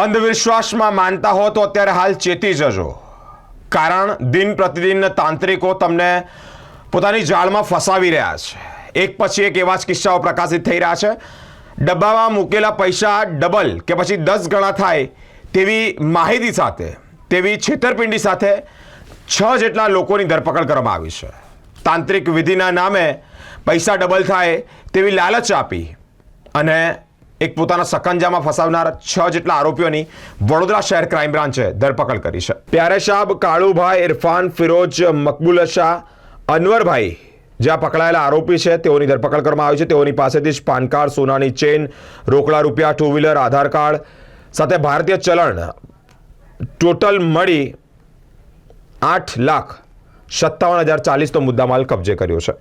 અંધવિશ્વાસમાં માનતા હો તો અત્યારે હાલ ચેતી જજો. કારણ દિન પ્રતિદિન તાંત્રિકો તમને પોતાની જાળમાં ફસાવી રહ્યા છે. એક પછી એક એવા જ કિસ્સાઓ પ્રકાશિત થઈ રહ્યા છે. ડબ્બામાં મૂકેલા પૈસા ડબલ કે પછી દસ ગણા થાય તેવી માહિતી સાથે, તેવી છેતરપિંડી સાથે છ જેટલા લોકોની ધરપકડ કરવામાં આવી છે. તાંત્રિક વિધિના નામે પૈસા ડબલ થાય તેવી લાલચ આપી અને એક પોતાના સકંજામાં ફસાવનાર છ જેટલા આરોપીઓની વડોદરા શહેર ક્રાઇમ બ્રાન્ચે ધરપકડ કરી છે. પ્યારે શાહ કાળુભાઈ, ઇરફાન, ફિરોજ, મકબુલ શાહ, અનવરભાઈ, જ્યાં પકડાયેલા આરોપી છે, તેઓની ધરપકડ કરવામાં આવી છે. તેઓની પાસેથી જ પાન કાર્ડ સોનાની ચેન, રોકડા રૂપિયા ટુ વ્હીલર આધાર કાર્ડ સાથે ભારતીય ચલણ ટોટલ મળી આઠ લાખ સત્તાવન હજાર ચાલીસનો મુદ્દામાલ કબજે કર્યો છે.